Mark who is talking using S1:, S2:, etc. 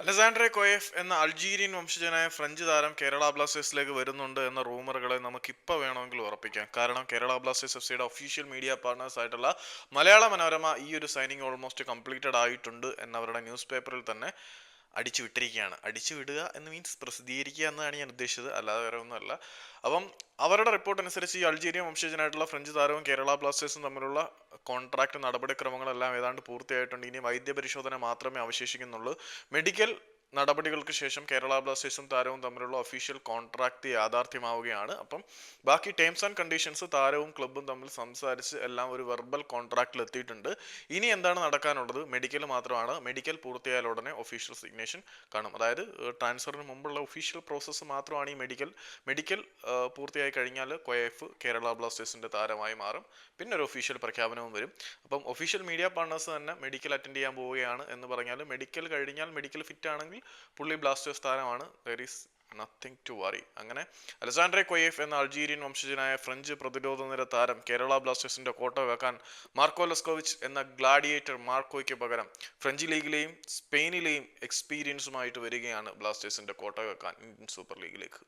S1: അലസാൻഡ്രെ കൊയഫ് എന്ന അൾജീരിയൻ വംശജനായ ഫ്രഞ്ച് താരം കേരള ബ്ലാസ്റ്റേഴ്സിലേക്ക് വരുന്നുണ്ട് എന്ന റൂമറുകളെ നമുക്ക് ഇപ്പോൾ വേണമെങ്കിൽ ഉറപ്പിക്കാം. കാരണം കേരള ബ്ലാസ്റ്റേഴ്സ് എഫ് സിയുടെ ഒഫീഷ്യൽ മീഡിയ പാർട്ട്നേഴ്സ് ആയിട്ടുള്ള മലയാള മനോരമ ഈ ഒരു സൈനിങ് ഓൾമോസ്റ്റ് കംപ്ലീറ്റഡ് ആയിട്ടുണ്ട് എന്നവരുടെ ന്യൂസ് പേപ്പറിൽ തന്നെ അടിച്ചു വിട്ടിരിക്കുകയാണ്. അടിച്ചു വിടുക എന്ന് മീൻസ് പ്രസിദ്ധീകരിക്കുക എന്നാണ് ഞാൻ ഉദ്ദേശിച്ചത്. അല്ലാതെ വേറെ ഒന്നുമല്ല. അപ്പം അവരുടെ റിപ്പോർട്ട് അനുസരിച്ച് ഈ അൾജീരിയൻ വംശജനായിട്ടുള്ള ഫ്രഞ്ച് താരവും കേരള ബ്ലാസ്റ്റേഴ്സും തമ്മിലുള്ള കോൺട്രാക്ട് നടപടിക്രമങ്ങളെല്ലാം ഏതാണ്ട് പൂർത്തിയായിട്ടുണ്ട്. ഇനി വൈദ്യ പരിശോധന മാത്രമേ അവശേഷിക്കുന്നുള്ളൂ. മെഡിക്കൽ നടപടികൾക്ക് ശേഷം കേരള ബ്ലാസ്റ്റേഴ്സും താരവും തമ്മിലുള്ള ഒഫീഷ്യൽ കോൺട്രാക്ട് യാഥാർത്ഥ്യമാവുകയാണ്. അപ്പം ബാക്കി ടേംസ് ആൻഡ് കണ്ടീഷൻസ് താരവും ക്ലബ്ബും തമ്മിൽ സംസാരിച്ച് എല്ലാം ഒരു വെർബൽ കോൺട്രാക്റ്റിൽ എത്തിയിട്ടുണ്ട്. ഇനി എന്താണ് നടക്കാനുള്ളത്? മെഡിക്കൽ മാത്രമാണ്. മെഡിക്കൽ പൂർത്തിയായാൽ ഉടനെ ഒഫീഷ്യൽ സിഗ്നേഷൻ കാണും. അതായത് ട്രാൻസ്ഫറിന് മുമ്പുള്ള ഒഫീഷ്യൽ പ്രോസസ്സ് മാത്രമാണ് ഈ മെഡിക്കൽ മെഡിക്കൽ പൂർത്തിയായി കഴിഞ്ഞാൽ കൊയഫ് കേരള ബ്ലാസ്റ്റേഴ്സിന്റെ താരമായി മാറും. പിന്നെ ഒരു ഒഫീഷ്യൽ പ്രഖ്യാപനവും വരും. അപ്പം ഒഫീഷ്യൽ മീഡിയ പാർട്ണേഴ്സ് തന്നെ മെഡിക്കൽ അറ്റൻഡ് ചെയ്യാൻ പോവുകയാണ് എന്ന് പറഞ്ഞാൽ മെഡിക്കൽ കഴിഞ്ഞാൽ മെഡിക്കൽ ഫിറ്റ് ആണെങ്കിൽ പുള്ളി ബ്ലാസ്റ്റേഴ്സ് താരമാണ്. There is nothing to worry അങ്ങനെ അലസാൻഡ്രെ കൊയേഫ് എന്ന അൾജീരിയൻ വംശജനായ ഫ്രഞ്ച് പ്രതിരോധ നിര താരം കേരള ബ്ലാസ്റ്റേഴ്സിന്റെ കോട്ട വെക്കാൻ മാർക്കോ ലസ്കോവിച്ച് എന്ന ഗ്ലാഡിയേറ്റർ മാർക്കോയ്ക്ക് പകരം ഫ്രഞ്ച് ലീഗിലെയും സ്പെയിനിലെയും എക്സ്പീരിയൻസുമായിട്ട് വരികയാണ് ബ്ലാസ്റ്റേഴ്സിന്റെ കോട്ട വെക്കാൻ ഇന്ത്യൻ സൂപ്പർ ലീഗിലേക്ക്.